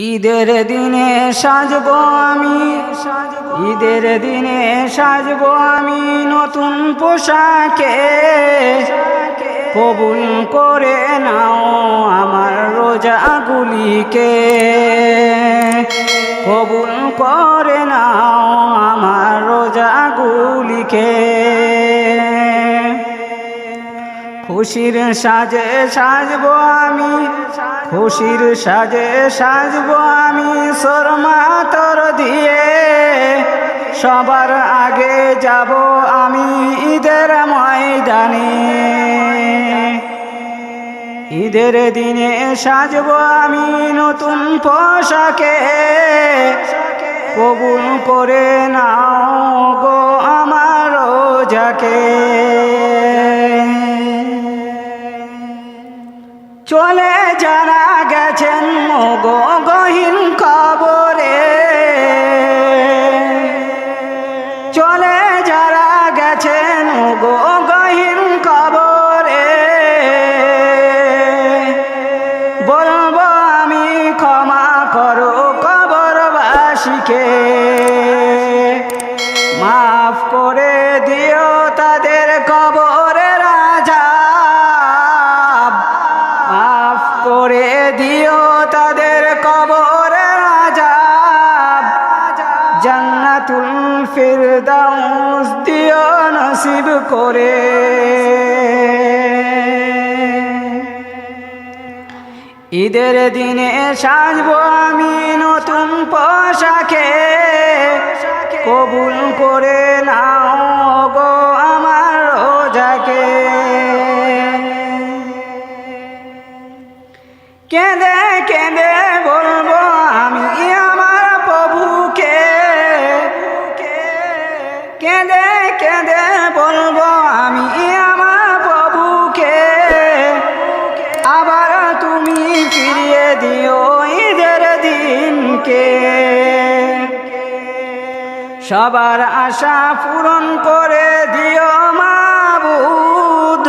ঈদের দিনে সাজবো আমি। ঈদের দিনে সাজবো আমি নতুন পোশাকে। কবুল করে নাও আমার রোজাগুলিকে। কবুল করে নাও আমার রোজাগুলিকে। খুশির সাজে সাজবো আমি, খুশির সাজে সাজবো আমি শর্মা তোর দিয়ে। সবার আগে যাব আমি ঈদের ময়দানে। ঈদের দিনে সাজবো আমি নতুন পোশাকে। কবুল করে নাও গো আমার যাকে চলে যারা গেছেন গো গহীন কবরে। চলে যারা গেছেন গো গহীন কবরে। বলব আমি ক্ষমা করো কবরবাসীকে। মাফ করে ফিরদাউস দিও নসিব করে। ঈদের দিনে সাজবো আমি নতুন পোশাকে। কবুল করে নাও গো আমার রোজাকে। কেঁদে কেঁদে বলব আমি কেঁদে কেঁদে বলব আমি আমার প্রভুকে। আবার তুমি ফিরিয়ে দিও ঈদের দিনকে। সবার আশা পূরণ করে দিও মাবুদ।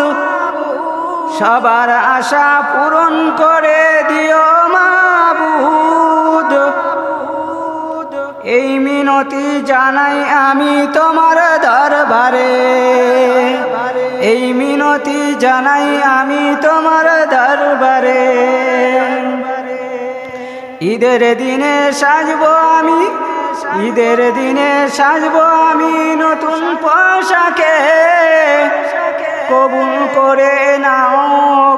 সবার আশা পূরণ করে দিও জানাই আমি তোমার দরবারে। এই মিনতি জানাই আমি তোমার দরবারে। ঈদের দিনে সাজবো আমি, ঈদের দিনে সাজবো আমি নতুন পোশাকে। কবুল করে নাও